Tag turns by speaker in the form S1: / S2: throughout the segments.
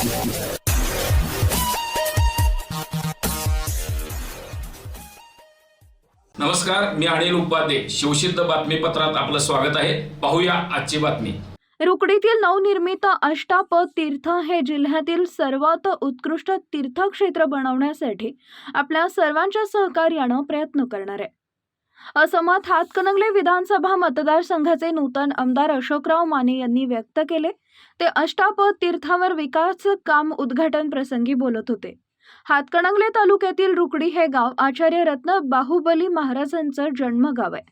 S1: नमस्कार मी अनिल उपाध्ये. शिवसिद्ध बातमीपत्रात आपलं स्वागत आहे. पाहूया आजची बातमी.
S2: रुकडीतील नवनिर्मित अष्टापद तीर्थ हे जिल्ह्यातील सर्वात उत्कृष्ट तीर्थक्षेत्र बनवण्यासाठी आपल्या सर्वांच्या सहकार्यानं प्रयत्न करणार. आहे असं मत हातकणंगले विधानसभा मतदारसंघाचे नूतन आमदार अशोकराव माने यांनी व्यक्त केले. ते अष्टापद तीर्थावर विकास काम उद्घाटन प्रसंगी बोलत होते. हातकणंगले तालुक्यातील रुकडी हे गाव आचार्य रत्न बाहुबली महाराजांचं जन्मगाव आहे.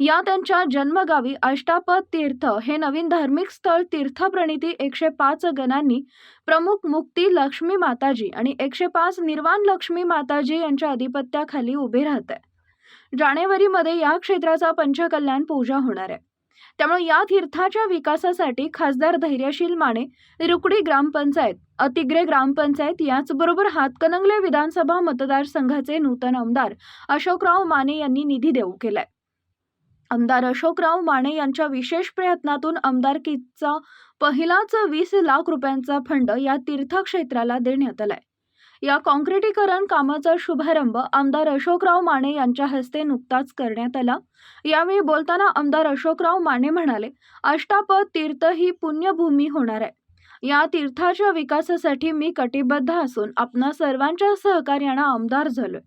S2: या त्यांच्या जन्मगावी अष्टापद तीर्थ हे नवीन धार्मिक स्थळ तीर्थप्रणिती एकशे पाच गणांनी प्रमुख मुक्ती लक्ष्मी माताजी आणि एकशे पाच निर्वाण लक्ष्मी माताजी यांच्या अधिपत्याखाली उभे राहत आहे. जानेवारीमध्ये या क्षेत्राचा पंचकल्याण पूजा होणार आहे. त्यामुळे या तीर्थाच्या विकासासाठी खासदार धैर्यशील माने रुकडी ग्रामपंचायत अतिग्रे ग्रामपंचायत याचबरोबर हातकणंगले विधानसभा मतदारसंघाचे नूतन आमदार अशोकराव माने यांनी निधी देऊ केलाय. आमदार अशोकराव माने यांच्या विशेष प्रयत्नातून आमदारकीचा पहिलाच वीस लाख रुपयांचा फंड या तीर्थक्षेत्राला देण्यात आलाय. या काँक्रिटीकरण कामाचा शुभारंभ आमदार अशोकराव माने यांच्या हस्ते नुकताच करण्यात आला. यावेळी बोलताना आमदार अशोकराव माने म्हणाले अष्टापद तीर्थ ही पुण्यभूमी होणार आहे. या तीर्थाच्या विकासासाठी मी कटिबद्ध असून आपणा सर्वांच्या सहकार्यानं आमदार झालोय.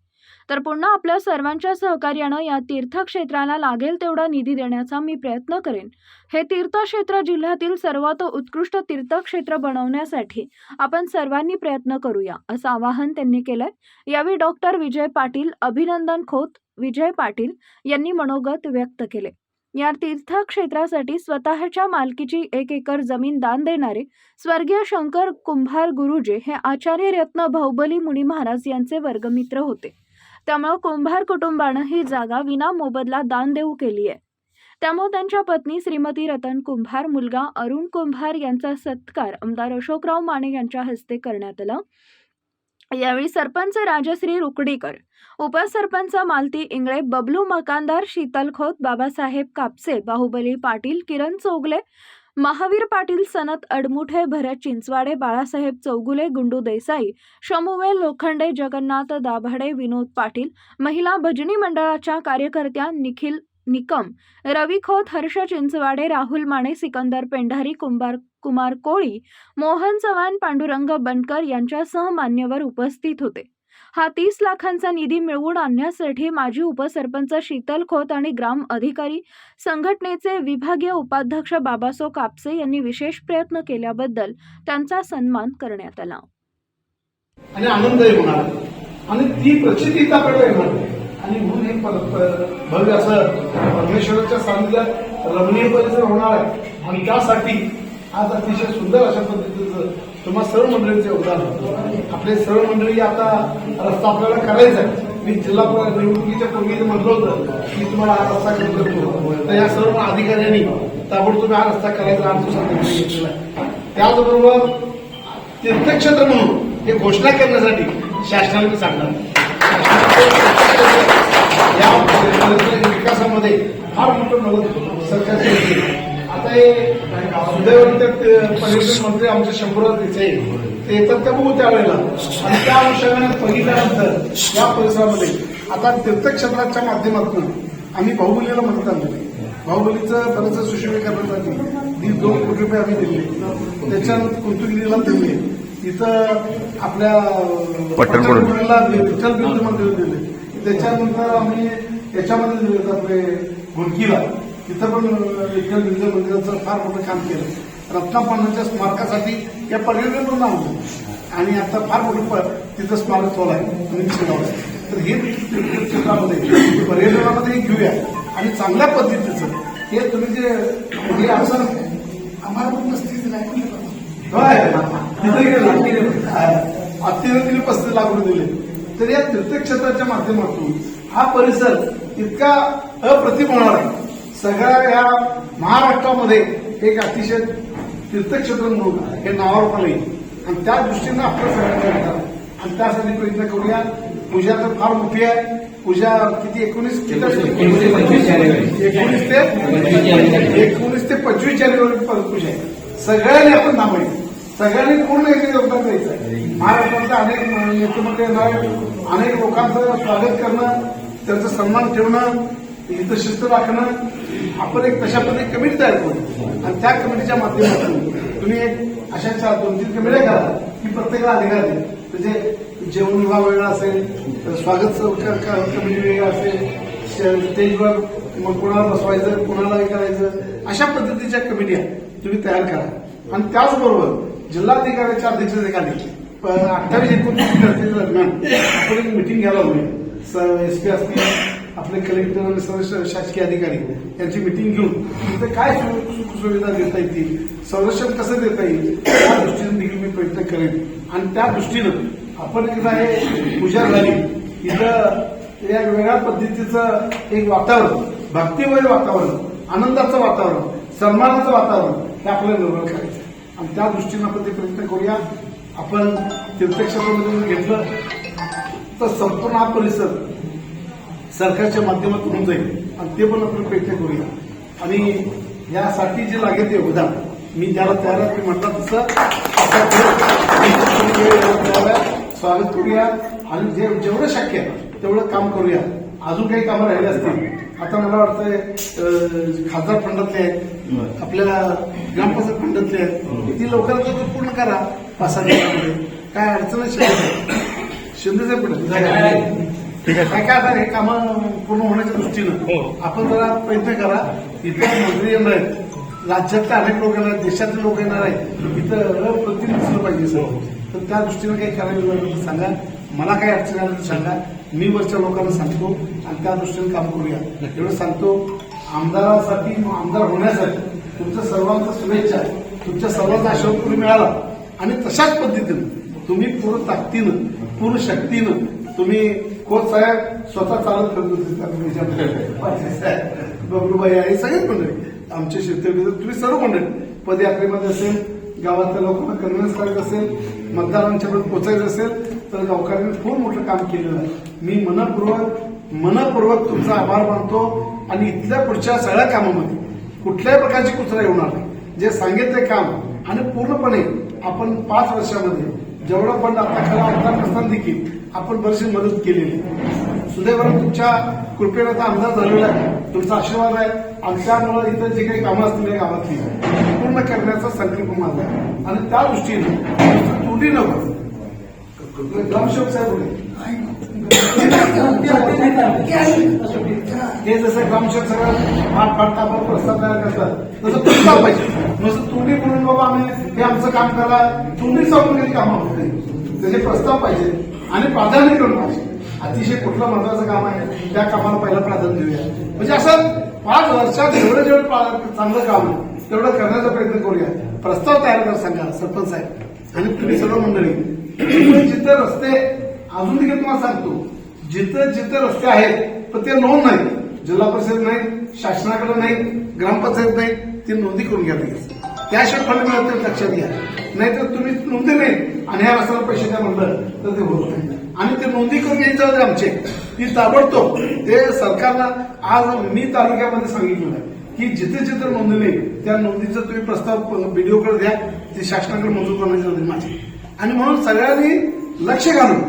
S2: तर पुन्हा आपल्या सर्वांच्या सहकार्यानं या तीर्थक्षेत्राला लागेल तेवढा निधी देण्याचा मी प्रयत्न करेन. हे तीर्थक्षेत्र जिल्ह्यातील सर्वात उत्कृष्ट तीर्थक्षेत्र बनवण्यासाठी आपण सर्वांनी प्रयत्न करूया असं आवाहन त्यांनी केलंय. यावेळी डॉक्टर विजय पाटील अभिनंदन खोत विजय पाटील यांनी मनोगत व्यक्त केले. या तीर्थक्षेत्रासाठी स्वतःच्या मालकीची एक एकर जमीन दान देणारे स्वर्गीय शंकर कुंभार गुरुजी हे आचार्य रत्न भाऊबली मुनी महाराज यांचे वर्गमित्र होते. त्यामुळे कुंभार कुटुंबानं ही जागा विना मोबदला दान देऊ केली आहे त्यामुळे त्यांच्या पत्नी श्रीमती रतन कुंभार मुलगा अरुण कुंभार यांचा सत्कार आमदार अशोकराव माने यांच्या हस्ते करण्यात आला. यावेळी सरपंच राजश्री रुकडीकर उपसरपंच मालती इंगळे बबलू मकानदार शीतल खोत बाबासाहेब कापसे बाहुबली पाटील किरण चोगले महावीर पाटील सनत अडमुठे भरत चिंचवाडे बाळासाहेब चौगुले गुंडू देसाई शमुवेल लोखंडे जगन्नाथ दाभाडे विनोद पाटील महिला भजनी मंडळाच्या कार्यकर्त्या निखिल निकम रवी खोत हर्ष चिंचवाडे राहुल माने सिकंदर पेंढारी कुंभार कुमार कोळी मोहन चव्हाण पांडुरंग बनकर यांच्यासह मान्यवर उपस्थित होते. हा तीस लाखांचा निधी मिळवून आणण्यासाठी माजी उपसरपंच शीतल खोत आणि ग्राम अधिकारी संघटनेचे विभागीय उपाध्यक्ष बाबासो कापसे यांनी विशेष प्रयत्न केल्याबद्दल त्यांचा सन्मान करण्यात आला.
S3: आणि आनंदही होणार. आणि ती प्रचिती आपल्याला येणार. आणि म्हणून हे भव्य असं परमेश्वराच्या सान्निध्यात रमणीय परिसर होणार आहे. आणि त्यासाठी आज अतिशय सुंदर अशा पद्धतीचं तुम्हा सरळ मंडळीचे योगदान आहे. आपले सरळ मंडळी आता रस्ता आपल्याला करायचा आहे. मी जिल्हा निवडणुकीच्या पूर्वी म्हटलं होतं की तुम्हाला हा रस्ता करतो तर या सर्व अधिकाऱ्यांनी ताबडतोब हा रस्ता करायचा आमचा सांगितलं घेतलेला आहे. त्याचबरोबर तीर्थक्षेत्र म्हणून हे घोषणा करण्यासाठी शासनाला मी सांगणार. या विकासामध्ये फार मोठं मदत सरकारची आता पर्यटन मंत्री आमचे शंभूराज देसाई ते येतात त्या बघू त्यावेळेला. आणि त्या अनुषंगाने पहिल्यानंतर या परिसरामध्ये आता तीर्थक्षेत्राच्या माध्यमातून आम्ही बाहुबलीला मतदान दिले बाहुबलीचं बरंच सुशोभीकरणासाठी दीड दोन कोटी रुपये आम्ही दिले. त्याच्यानंतर कोतुगिरीला दिले. इथं आपल्या दिले विठ्ठल बिंदू मंदिर दिले. त्याच्यानंतर आम्ही याच्यामध्ये दिले आपले घोडकीला तिथं पण विठ्ठल बिंदू मंदिराचं फार मोठं काम केलं. रत्नापन्नाच्या स्मारकासाठी या पर्यटन होतं आणि आता फार मोठं तिथं स्मारक स्थळ आहे निश्चितगावला तर हे क्षेत्रामध्ये पर्यटनामध्ये घेऊया. आणि चांगल्या पद्धतीचं हे तुम्ही जे हे असं आम्हाला पण पस्तीस लाख होय. तिथे तिने पस्तीस लाख दिले. तर या तीर्थक्षेत्राच्या माध्यमातून हा परिसर इतका अप्रतिम होणार आहे. सगळ्या या महाराष्ट्रामध्ये एक अतिशय तीर्थक्षेत्र म्हणून हे नावावर पण येईल आणि त्या दृष्टीनं आपलं सगळ्यांना आणि त्यासाठी प्रयत्न करूया. पूजा तर फार मोठी आहे. पूजा किती? एकोणीस
S4: एकोणीस ते.
S3: एकोणीस ते
S4: पंचवीस जानेवारी.
S3: एकोणीस ते पंचवीस जानेवारी पर्यंत पूजा आहे. सगळ्यांनी आपण थांबायचं सगळ्यांनी पूर्ण याचे योगदान द्यायचं आहे. महाराष्ट्रातल्या अनेक नेते मंडळी येणार. अनेक लोकांचं स्वागत करणं त्यांचा सन्मान ठेवणं इथं शिस्त राखणं आपण एक तशा पद्धती कमिटी तयार करू. आणि त्या कमिटीच्या माध्यमातून तुम्ही एक अशा चार दोन तीन कमिट्या करा. की प्रत्येकाला अधिकार दे म्हणजे जेवण विभाग वेगळा असेल स्वागत कमिटी वेगळा असेल स्टेजवर मग कोणाला बसवायचं कोणाला हे करायचं अशा पद्धतीच्या कमिट्या तुम्ही तयार करा. आणि त्याचबरोबर जिल्हाधिकाऱ्याच्या अध्यक्षतेखाली अठ्ठावीस एकोणतीस तारखेच्या दरम्यान आपण एक मिटिंग घ्यायला हवी एस पी असतील आपले कलेक्टर आणि सर्व शासकीय अधिकारी यांची मिटिंग घेऊन तिथे काय सु- देता येतील संरक्षण कसं देता येईल त्या दृष्टीने देखील मी प्रयत्न करेन. आणि त्या दृष्टीनं आपण एकदा हे पूजा झाली. इथं या वेगळ्या पद्धतीचं एक वातावरण भक्तिमय वातावरण आनंदाचं वातावरण सन्मानाचं वातावरण हे आपल्याला निर्माण करायचं आणि त्या दृष्टीनं आपण ते प्रयत्न करूया. आपण तीर्थक्षेत्रामध्ये घेतलं. तर संपूर्ण हा परिसर सरकारच्या माध्यमातून होऊन जाईल. आणि ते पण आपण प्रयत्न करूया. आणि यासाठी जे लागेल ते योगदान मी ज्याला तयार आहे मी म्हटलं तसं त्याला स्वागत करूया. आणि जे जेवढं शक्य आहे तेवढं काम करूया. अजून काही कामं राहिले असतील. आता मला वाटतंय खासदार फंडातले आहेत आपल्याला ग्रामपंचायत फंडातले आहेत. ती लवकरात लवकर पूर्ण करा पाच सहा दिवसामध्ये. काय अडचण शिंदे पण ठीक आहे. काय काय आता हे कामं पूर्ण होण्याच्या दृष्टीनं आपण जरा प्रयत्न करा. इथे मंत्री येणार आहेत. राज्यातले अनेक लोक येणार आहेत देशातले लोक येणार आहेत. इथं अप्रतिम दिसलं पाहिजे सर. तर त्या दृष्टीनं काही करायला लागलं तर सांगा. मला काही अडचण आलं तर सांगा. मी वरच्या लोकांना सांगतो आणि त्या दृष्टीने काम करूया. एवढं सांगतो आमदारासाठी आमदार होण्यासाठी तुमच्या सर्वांचा शुभेच्छा. तुमच्या सर्वांचा आशीर्वाद तुम्ही मिळाला. आणि तशाच पद्धतीनं तुम्ही पूर्ण ताकदीनं पूर्ण शक्तीनं तुम्ही खोत साहेब? स्वतः चालत करत होते बबलूबाई आहे सगळेच मंडळी. आमचे शेतकरी तुम्ही सर्व मंडळी. पदयात्रेमध्ये असेल गावातल्या लोकांना कन्व्हिन्स करायचं असेल मतदारांच्यापर्यंत पोहोचायचं असेल तर गावकऱ्यांनी खूप मोठं काम केलेलं आहे. मी मनपूर्वक मनपूर्वक तुमचा आभार मानतो आणि इथल्या पुढच्या सगळ्या कामामध्ये कुठल्याही प्रकारची कुचरा येणार नाही जे सांगितले काम आणि पूर्णपणे आपण पाच वर्षामध्ये जेवढं पण आता खरं आमदार नसताना देखील आपण बरीचशी मदत केलेली. आहे. सुदैवानं तुमच्या कृपेनं आता आमदार झालेला आहे. तुमचा आशीर्वाद आहे. आमच्यामुळे इथं जे काही कामं असतील या गावातली. पूर्ण करण्याचा संकल्प माझा आहे. आणि त्या दृष्टीनं तुटी नको ग्रामसेवक साहेब होते हे जसं ग्रामसेवक सगळं पाठ पाठ आपण प्रस्ताव तयार करतात तसं प्रस्ताव पाहिजे. नुसतं तुम्ही म्हणून बाबा आम्ही हे आमचं काम करा. तुम्ही सांगून काही कामं होत नाही. त्याचे प्रस्ताव पाहिजे आणि प्राधान्यक्रम पाहिजे. अतिशय कुठलं महत्वाचं काम आहे त्या कामाला पहिलं प्राधान्य देऊया. म्हणजे असं पाच वर्षात जेवढं जेवढं चांगलं काम आहे तेवढं करण्याचा प्रयत्न करूया. प्रस्ताव तयार कर सांगा सरपंच साहेब. आणि तुम्ही सर्व मंडळी. जिथे रस्ते अजून देखील तुम्हाला सांगतो. जिथं जिथं रस्ते आहेत पण ते नोंद नाही जिल्हा परिषद नाही शासनाकडे नाही ग्रामपंचायत नाही ती नोंदी करून घ्या त्याशिवाय फंड मिळत नाही लक्षात घ्या. नाहीतर तुम्ही नोंदी नाही आणि ह्या रस्त्याला पैसे द्या म्हणलं तर ते होत नाही. आणि ते नोंदी करून घ्यायचं होते आमचे. ती ताबडतोब ते सरकारनं आज मी तालुक्यामध्ये सांगितलं आहे की जिथे जिथे नोंदणी नाही, त्या नोंदीचा तुम्ही प्रस्ताव बीडीओकडे द्या. ते शासनाकडे मंजूर करण्याची होती माझी. आणि म्हणून सगळ्यांनी लक्ष घालून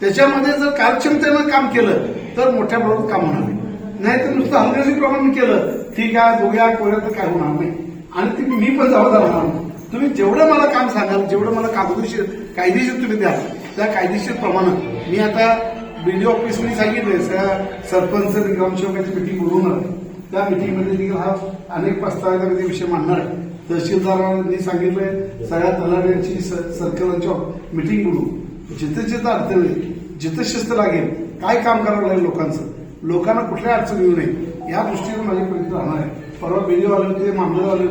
S3: त्याच्यामध्ये जर कार्यक्षमतेनं काम केलं तर मोठ्या प्रमाणात काम होणार नाही. नाहीतर नुसतं हलगर्जीप्रमाणे केलं ठीक आहे दोघ्या कोऱ्या तर काय होणार नाही. आणि ती मी पण जबाबदार होणार. तुम्ही जेवढं मला काम सांगाल जेवढं मला कागदशीर कायदेशीर तुम्ही द्याल त्या कायदेशीर प्रमाणे मी आता बीडीओ ऑफिसने सांगितलंय सगळ्या सरपंच आणि ग्रामसेवकाची मिटिंग बोलवणार त्या मिटिंगमध्ये देखील हा अनेक प्रस्तावाचा विषय मांडणार आहे. तहसीलदारांनी सांगितलंय सगळ्या तलाट्यांची सर्कलांची मिटिंग बोलू जिथे जिथं अडचण आहे जिथं शिस्त लागेल काय काम करावं लागेल लोकांचं लोकांना कुठल्या अडचण येऊ नये या दृष्टीने माझी प्रयत्न राहणार आहे. परवा व्हिडिओ आले होते मामले आले